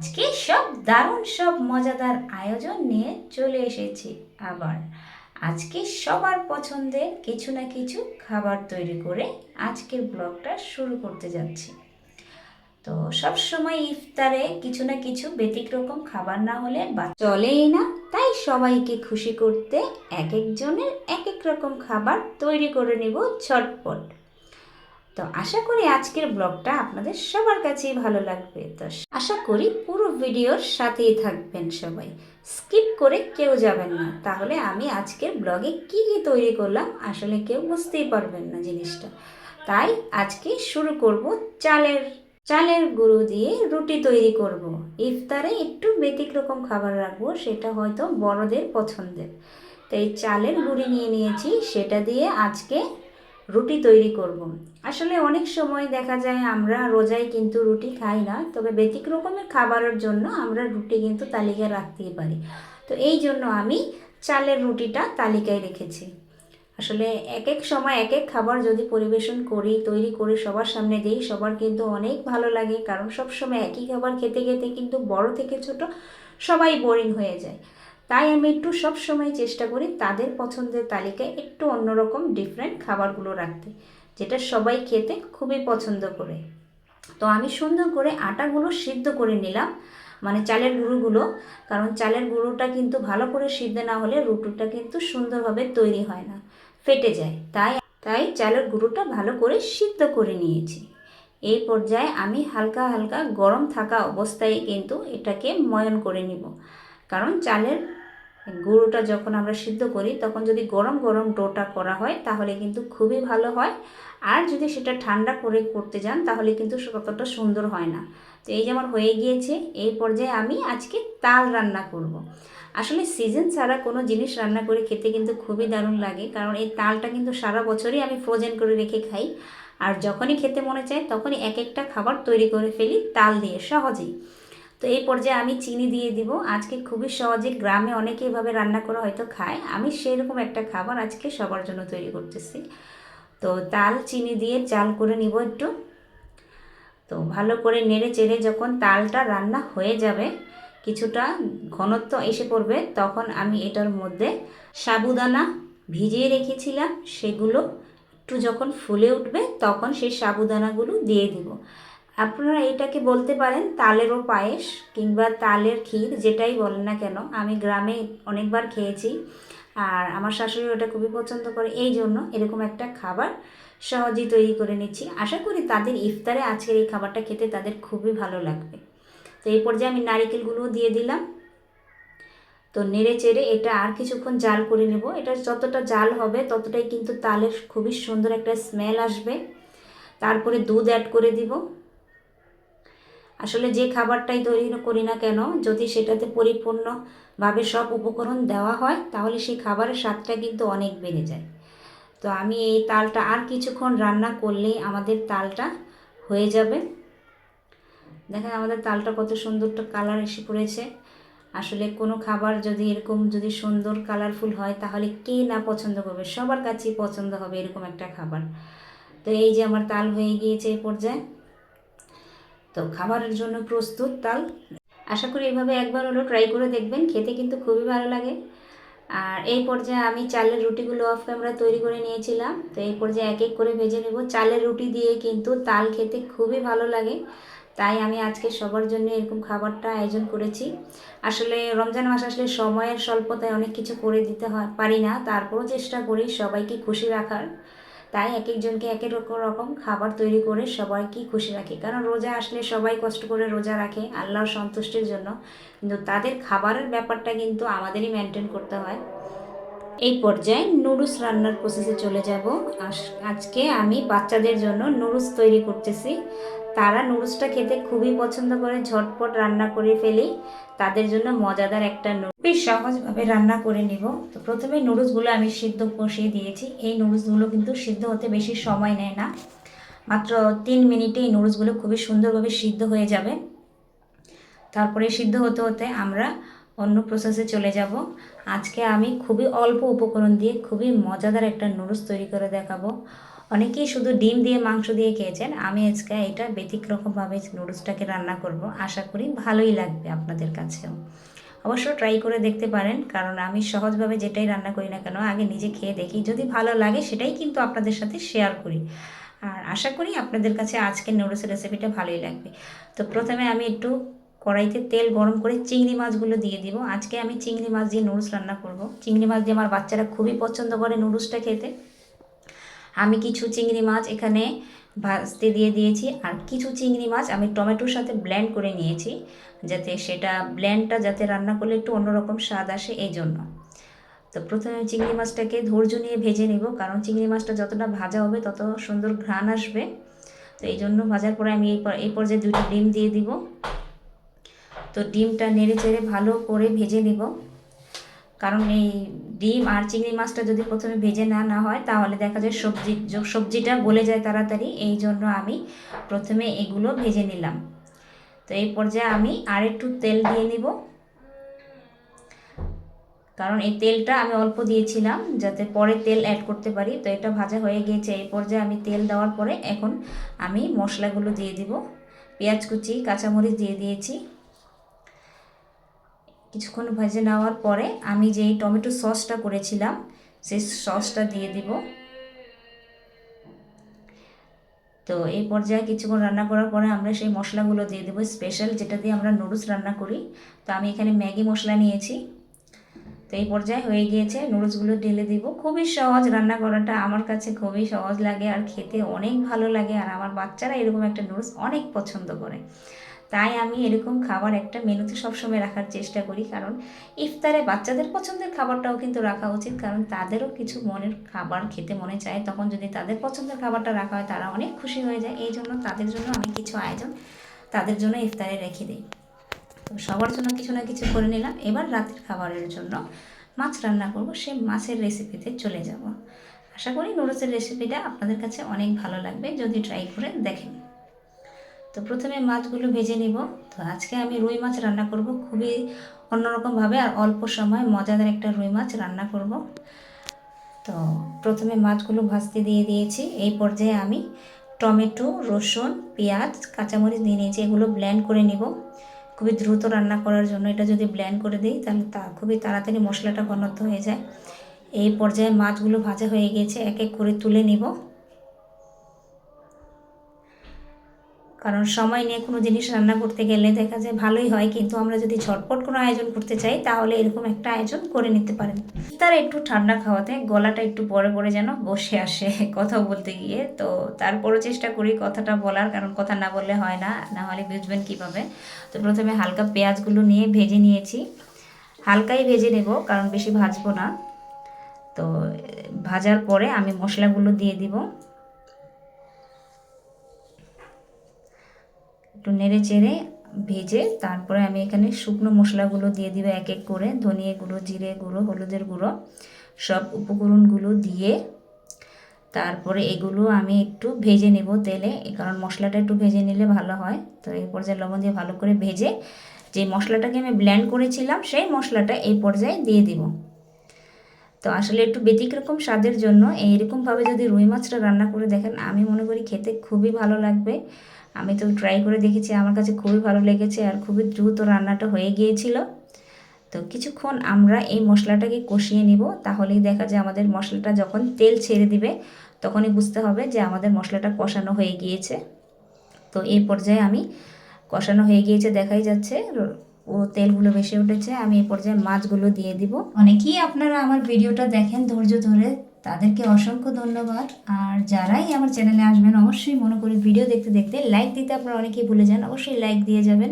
আজকে সব দারুণ, সব মজাদার আয়োজন নিয়ে চলে এসেছি আবার। আজকে সবার পছন্দের কিছু না কিছু খাবার তৈরি করে আজকের ব্লগটা শুরু করতে যাচ্ছি। তো সব সময় ইফতারে কিছু না কিছু ব্যতিক্রকম খাবার না হলে বা চলেই না, তাই সবাইকে খুশি করতে এক একজনের এক এক রকম খাবার তৈরি করে নেব ছটপট তো আশা করি আজকের ব্লগটা আপনাদের সবার কাছেই ভালো লাগবে। তো আশা করি পুরো ভিডিওর সাথেই থাকবেন সবাই। স্কিপ করে কেউ যাবেন না। তাহলে আমি আজকের ব্লগে কি কি তৈরি করলাম আসলে কেউ বুঝতেই পারবেন না জিনিসটা। তাই আজকে শুরু করব চালের চালের গুঁড়ো দিয়ে রুটি তৈরি করব। ইফতারে একটু ব্যতিক্রকম খাবার রাখব, সেটা হয়তো বড়দের পছন্দের। তো এই চালের গুঁড়ি নিয়ে নিয়েছি, সেটা দিয়ে আজকে রুটি তৈরি করব। আসলে অনেক সময় দেখা যায় আমরা রোজায় কিন্তু রুটি খাই না, তবে ব্যতিক্রকমের খাবারের জন্য আমরা রুটি কিন্তু তালিকায় রাখতেই পারি। তো এই জন্য আমি চালের রুটিটা তালিকায় রেখেছি। আসলে এক এক সময় এক এক খাবার যদি পরিবেশন করি, তৈরি করে, সবার সামনে দিই, সবার কিন্তু অনেক ভালো লাগে, কারণ সব সময় একই খাবার খেতে খেতে কিন্তু বড় থেকে ছোট সবাই বোরিং হয়ে যায়। তাই আমি একটু সব সময় চেষ্টা করি তাদের পছন্দের তালিকায় একটু অন্যরকম ডিফারেন্ট খাবারগুলো রাখতে, যেটা সবাই খেতে খুবই পছন্দ করে। তো আমি সুন্দর করে আটাগুলো সিদ্ধ করে নিলাম মানে চালের গুঁড়োগুলো, কারণ চালের গুঁড়োটা কিন্তু ভালো করে সিদ্ধ না হলে রুটিটা কিন্তু সুন্দরভাবে তৈরি হয় না, ফেটে যায়। তাই তাই চালের গুঁড়োটা ভালো করে সিদ্ধ করে নিয়েছি। এই পর্যায়ে আমি হালকা হালকা গরম থাকা অবস্থায় কিন্তু এটাকে ময়ন করে নিব, কারণ চালের গুঁড়োটা যখন আমরা সিদ্ধ করি, তখন যদি গরম গরম ডোটা করা হয়, তাহলে কিন্তু খুবই ভালো হয়। আর যদি সেটা ঠান্ডা করে করতে যান, তাহলে কিন্তু ততটা সুন্দর হয় না। তো এই যে আমার হয়ে গিয়েছে, এই পর্যায়ে আমি আজকে তাল রান্না করব। আসলে সিজন ছাড়া কোনো জিনিস রান্না করে খেতে কিন্তু খুবই দারুণ লাগে, কারণ এই তালটা কিন্তু সারা বছরই আমি ফ্রোজেন করে রেখে খাই। আর যখনই খেতে মনে চায়, তখনই এক একটা খাবার তৈরি করে ফেলি তাল দিয়ে সহজেই। তো এই পর্যায়ে আমি চিনি দিয়ে দিব। আজকে খুবই সহজে গ্রামে অনেকে এভাবে রান্না করে হয়তো খায়। আমি সেরকম একটা খাবার আজকে সবার জন্য তৈরি করতেছি। তো তাল চিনি দিয়ে চাল করে নিব একটু। তো ভালো করে নেড়ে চেড়ে যখন তালটা রান্না হয়ে যাবে, কিছুটা ঘনত্ব এসে পড়বে, তখন আমি এটার মধ্যে সাবুদানা ভিজিয়ে রেখেছিলাম। সেগুলো একটু যখন ফুলে উঠবে, তখন সেই সাবুদানাগুলো দিয়ে দিব। আপনারা এটাকে বলতে পারেন তালেরও পায়েস কিংবা তালের ক্ষীর, যেটাই বলেন না কেন। আমি গ্রামে অনেকবার খেয়েছি আর আমার শাশুড়ি ওটা খুবই পছন্দ করে, এই জন্য এরকম একটা খাবার সহজেই তৈরি করে নিচ্ছি। আশা করি তাদের ইফতারে আজকের এই খাবারটা খেতে তাদের খুবই ভালো লাগবে। তো এই পর্যায়ে আমি নারিকেলগুলোও দিয়ে দিলাম। তো নেড়ে চেড়ে এটা আর কিছুক্ষণ জাল করে নেব। এটা যতটা জাল হবে ততটাই কিন্তু তালের খুবই সুন্দর একটা স্মেল আসবে। তারপরে দুধ অ্যাড করে দিব। আসলে যে খাবারটাই তৈরি করি না কেন, যদি সেটাতে পরিপূর্ণভাবে সব উপকরণ দেওয়া হয়, তাহলে সেই খাবারের স্বাদটা কিন্তু অনেক বেড়ে যায়। তো আমি এই তালটা আর কিছুক্ষণ রান্না করলেই আমাদের তালটা হয়ে যাবে। দেখেন আমাদের তালটা কত সুন্দরটা কালার এসে পড়েছে। আসলে কোনো খাবার যদি এরকম যদি সুন্দর, কালারফুল হয়, তাহলে কে না পছন্দ করবে? সবার কাছেই পছন্দ হবে এরকম একটা খাবার। তো এই যে আমার তাল হয়ে গিয়েছে এই পর্যায়ে। তো খাবারের জন্য প্রস্তুত, তাল। আশা করি এভাবে একবার হলো ট্রাই করে দেখবেন, খেতে কিন্তু খুবই ভালো লাগে। আর এই পর্যায়ে আমি চালের রুটিগুলো অফ ক্যামেরা তৈরি করে নিয়েছিলাম। তো এই পর্যায়ে এক এক করে ভেজে নেব। চালের রুটি দিয়ে কিন্তু তাল খেতে খুবই ভালো লাগে। তাই আমি আজকে সবার জন্য এরকম খাবারটা আয়োজন করেছি। আসলে রমজান মাস আসলে সময়ের স্বল্পতায় অনেক কিছু করে দিতে হয়, পারি না। তারপরও চেষ্টা করি সবাইকে খুশি রাখার। তাই এক একজনকে এক এক রকম খাবার তৈরি করে সবাইকেই খুশি রাখে। কারণ রোজা আসলে সবাই কষ্ট করে রোজা রাখে আল্লাহর সন্তুষ্টির জন্য। কিন্তু তাদের খাবারের ব্যাপারটা কিন্তু আমাদেরই মেনটেন করতে হয়। এই পর্যায়ে নুডলস রান্নার প্রসেসে চলে যাব। আজকে আমি বাচ্চাদের জন্য নুডলস তৈরি করতেছি। তারা নুডলসটা খেতে খুবই পছন্দ করে, ঝটপট রান্না করে ফেলি। তাদের জন্য মজাদার একটা বেশ সহজভাবে রান্না করে নিব। তো প্রথমে নুডলসগুলো আমি সিদ্ধ কষিয়ে দিয়েছি। এই নুডলসগুলো কিন্তু সিদ্ধ হতে বেশি সময় নেয় না। মাত্র তিন মিনিটে এই নুডলসগুলো খুবই সুন্দরভাবে সিদ্ধ হয়ে যাবে। তারপরে সিদ্ধ হতে হতে আমরা অন্য প্রসেসে চলে যাব। আজকে আমি খুবই অল্প উপকরণ দিয়ে খুবই মজাদার একটা নুডলস তৈরি করে দেখাবো। অনেকেই শুধু ডিম দিয়ে, মাংস দিয়ে খেয়েছেন। আমি আজকে এটা ব্যতিক্রমভাবে নুডলসটাকে রান্না করব। আশা করি ভালোই লাগবে আপনাদের কাছেও। অবশ্য ট্রাই করে দেখতে পারেন, কারণ আমি সহজভাবে যেটাই রান্না করি না কেন, আগে নিজে খেয়ে দেখি। যদি ভালো লাগে, সেটাই কিন্তু আপনাদের সাথে শেয়ার করি। আর আশা করি আপনাদের কাছে আজকের নুডলসের রেসিপিটা ভালোই লাগবে। তো প্রথমে আমি একটু কড়াইতে তেল গরম করে চিংড়ি মাছগুলো দিয়ে দিব। আজকে আমি চিংড়ি মাছ দিয়ে নুডলস রান্না করব। চিংড়ি মাছ দিয়ে আমার বাচ্চারা খুবই পছন্দ করে নুডলসটা খেতে। আমি কিছু চিংড়ি মাছ এখানে ভাজতে দিয়ে দিয়েছি আর কিছু চিংড়ি মাছ আমি টমেটোর সাথে ব্ল্যান্ড করে নিয়েছি যাতে সেটা ব্ল্যান্ডটা যাতে রান্না করলে একটু অন্যরকম স্বাদ আসে এই জন্য তো প্রথমে চিংড়ি মাছটাকে ধৈর্য নিয়ে ভেজে নেব কারণ চিংড়ি মাছটা যতটা ভাজা হবে তত সুন্দর ঘ্রাণ আসবে। তো এই জন্য ভাজার পরে আমি এই এই পর্যায়ে দুটো ডিম দিয়ে দিব। তো ডিমটা নেড়ে চেড়ে ভালো করে ভেজে নেব। কারণ এই ডিম আর চিংড়ি মাছটা যদি প্রথমে ভেজে না না হয়, তাহলে দেখা যায় সবজি, সবজিটা গলে যায় তাড়াতাড়ি। এই জন্য আমি প্রথমে এগুলো ভেজে নিলাম। তো এই পর্যায়ে আমি আর একটু তেল দিয়ে নিব। কারণ এই তেলটা আমি অল্প দিয়েছিলাম, যাতে পরে তেল অ্যাড করতে পারি। তো এটা ভাজা হয়ে গিয়েছে। এই পর্যায়ে আমি তেল দেওয়ার পরে এখন আমি মশলাগুলো দিয়ে দিব। পেঁয়াজ কুচি, কাঁচামরিচ দিয়ে দিয়েছি। কিছুক্ষণ ভেজে নেওয়ার পরে আমি যেই টমেটো সসটা করেছিলাম, সেই সসটা দিয়ে দিব। তো এই পর্যায়ে কিছুক্ষণ রান্না করার পরে আমরা সেই মশলাগুলো দিয়ে দেবো। স্পেশাল যেটা দিয়ে আমরা নুডলস রান্না করি, তো আমি এখানে ম্যাগি মশলা নিয়েছি। তো এই পর্যায়ে হয়ে গিয়েছে, নুডলসগুলো ঢেলে দিব। খুবই সহজ রান্না করাটা, আমার কাছে খুবই সহজ লাগে আর খেতে অনেক ভালো লাগে। আর আমার বাচ্চারা এরকম একটা নুডলস অনেক পছন্দ করে। তাই আমি এরকম খাবার একটা মেনুতে সবসময় রাখার চেষ্টা করি, কারণ ইফতারে বাচ্চাদের পছন্দের খাবারটাও কিন্তু রাখা উচিত, কারণ তাদেরও কিছু মনের খাবার খেতে মনে চায়। তখন যদি তাদের পছন্দের খাবারটা রাখা হয়, তারা অনেক খুশি হয়ে যায়। এই জন্য তাদের জন্য আমি কিছু আয়োজন তাদের জন্য ইফতারে রেখে দিই। তো সবার জন্য কিছু না কিছু করে নিলাম। এবার রাতের খাবারের জন্য মাছ রান্না করব। সে মাছের রেসিপিতে চলে যাব। আশা করি নুডলসের রেসিপিটা আপনাদের কাছে অনেক ভালো লাগবে। যদি ট্রাই করে দেখেন। তো প্রথমে মাছগুলো ভেজে নিব। তো আজকে আমি রুই মাছ রান্না করব খুবই অন্যরকমভাবে আর অল্প সময় মজাদার একটা রুই মাছ রান্না করব। তো প্রথমে মাছগুলো ভাজতে দিয়ে দিয়েছি। এই পর্যায়ে আমি টমেটো, রসুন, পেঁয়াজ, কাঁচামরিচ দিয়ে নিয়েছি, এগুলো ব্ল্যান্ড করে নিব। খুবই দ্রুত রান্না করার জন্য এটা যদি ব্ল্যান্ড করে দিই তাহলে তা খুবই তাড়াতাড়ি মশলাটা ঘনত্ব হয়ে যায়। এই পর্যায়ে মাছগুলো ভাজা হয়ে গেছে, এক এক করে তুলে নিব। কারণ সময় নিয়ে কোনো জিনিস রান্না করতে গেলে দেখা যায় ভালোই হয়, কিন্তু আমরা যদি ঝটপট কোনো আয়োজন করতে চাই, তাহলে এরকম একটা আয়োজন করে নিতে পারেন। তার একটু ঠান্ডা খাওয়াতে গলাটা একটু পরে পরে যেন বসে আসে কথা বলতে গিয়ে। তো তারপরও চেষ্টা করি কথাটা বলার, কারণ কথা না বললে হয় না না হলে বুঝবেন কীভাবে। তো প্রথমে হালকা পেঁয়াজগুলো নিয়ে ভেজে নিয়েছি। হালকাই ভেজে নেব, কারণ বেশি ভাজবো না। তো ভাজার পরে আমি মশলাগুলো দিয়ে দিব। একটু নেড়ে চেড়ে ভেজে তারপরে আমি এখানে শুকনো মশলাগুলো দিয়ে দিব এক এক করে, ধনিয়া গুঁড়ো, জিরে গুঁড়ো, হলুদের গুঁড়ো, সব উপকরণগুলো দিয়ে তারপরে এগুলো আমি একটু ভেজে নেব তেলে কারণ মশলাটা একটু ভেজে নিলে ভালো হয়। তো এই পর্যায়ে লবণ দিয়ে ভালো করে ভেজে যে মশলাটাকে আমি ব্ল্যান্ড করেছিলাম, সেই মশলাটা এই পর্যায়ে দিয়ে দিব। তো আসলে একটু ব্যতিক্রকম স্বাদের জন্য, এইরকমভাবে যদি রুই মাছটা রান্না করে দেখেন, আমি মনে করি খেতে খুবই ভালো লাগবে। আমি তো ট্রাই করে দেখেছি, আমার কাছে খুবই ভালো লেগেছে আর খুবই দ্রুত রান্নাটা হয়ে গিয়েছিল। তো কিছুক্ষণ আমরা এই মশলাটাকে কষিয়ে নিব, তাহলেই দেখা যায় আমাদের মশলাটা যখন তেল ছেড়ে দিবে, তখনই বুঝতে হবে যে আমাদের মশলাটা কষানো হয়ে গিয়েছে। তো এই পর্যায়ে আমি কষানো হয়ে গিয়েছে, দেখাই যাচ্ছে, ও তেলগুলো বেশি উঠেছে, আমি এই পর্যায়ে মাছগুলো দিয়ে দিব। অনেকেই আপনারা আমার ভিডিওটা দেখেন ধৈর্য ধরে তাদেরকে অসংখ্য ধন্যবাদ। আর যারাই আমার চ্যানেলে আসবেন, অবশ্যই মনে করি ভিডিও দেখতে দেখতে লাইক দিতে আপনারা অনেকেই ভুলে যান, অবশ্যই লাইক দিয়ে যাবেন।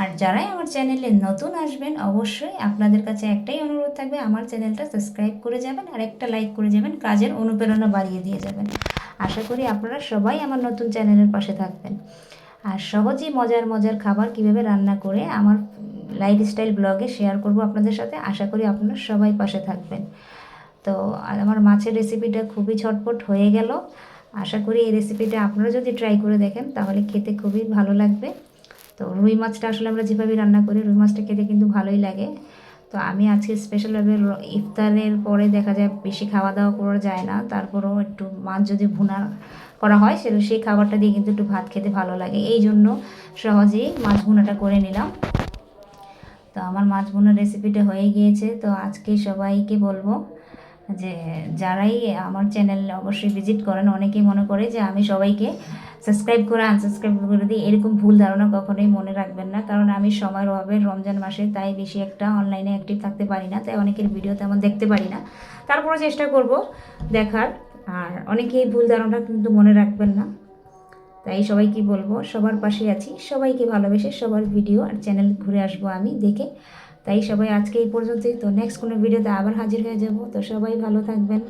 আর যারাই আমার চ্যানেলে নতুন আসবেন, অবশ্যই আপনাদের কাছে একটাই অনুরোধ থাকবে, আমার চ্যানেলটা সাবস্ক্রাইব করে যাবেন, আর একটা লাইক করে যাবেন, কাজের অনুপ্রেরণা বাড়িয়ে দিয়ে যাবেন। আশা করি আপনারা সবাই আমার নতুন চ্যানেলের পাশে থাকবেন। আর সহজেই মজার মজার খাবার কীভাবে রান্না করে আমার লাইফস্টাইল ব্লগে শেয়ার করব আপনাদের সাথে, আশা করি আপনারা সবাই পাশে থাকবেন। তো আমার মাছের রেসিপিটা খুবই ঝটপট হয়ে গেল। আশা করি এই রেসিপিটা আপনারা যদি ট্রাই করে দেখেন, তাহলে খেতে খুবই ভালো লাগবে। তো রুই মাছটা আসলে আমরা যেভাবে রান্না করি, রুই মাছটা খেতে কিন্তু ভালোই লাগে। তো আমি আজকে স্পেশালভাবে ইফতারের পরে দেখা যায় বেশি খাওয়া দাওয়া করা যায় না। তারপরেও একটু মাছ যদি ভুনা করা হয় সেটা সেই খাবারটা দিয়ে কিন্তু একটু ভাত খেতে ভালো লাগে। এই জন্য সহজেই মাছ ভুনাটা করে নিলাম। তো আমার মাছ ভুনার রেসিপিটা হয়ে গিয়েছে। তো আজকে সবাইকে বলব যে যারাই আমার চ্যানেল অবশ্যই ভিজিট করেন, অনেকেই মনে করে যে আমি সবাইকে সাবস্ক্রাইব করে আনসাবস্ক্রাইব করে দিই। এরকম ভুল ধারণা কখনোই মনে রাখবেন না, কারণ আমি সময়ের অভাবে রমজান মাসে তাই বেশি একটা অনলাইনে অ্যাক্টিভ থাকতে পারি না, তাই অনেকের ভিডিও তেমন দেখতে পারি না। তারপরে চেষ্টা করব দেখার, আর অনেকেই ভুল ধারণা কিন্তু মনে রাখবেন না। তাই সবাইকে বলব, সবার পাশে আছি, সবাইকে ভালোবেসে সবার ভিডিও আর চ্যানেল ঘুরে আসব আমি দেখে। তাই সবাই আজকে এই পর্যন্তই। তো নেক্সট কোনো ভিডিওতে আবার হাজির হয়ে যাব। তো সবাই ভালো থাকবেন।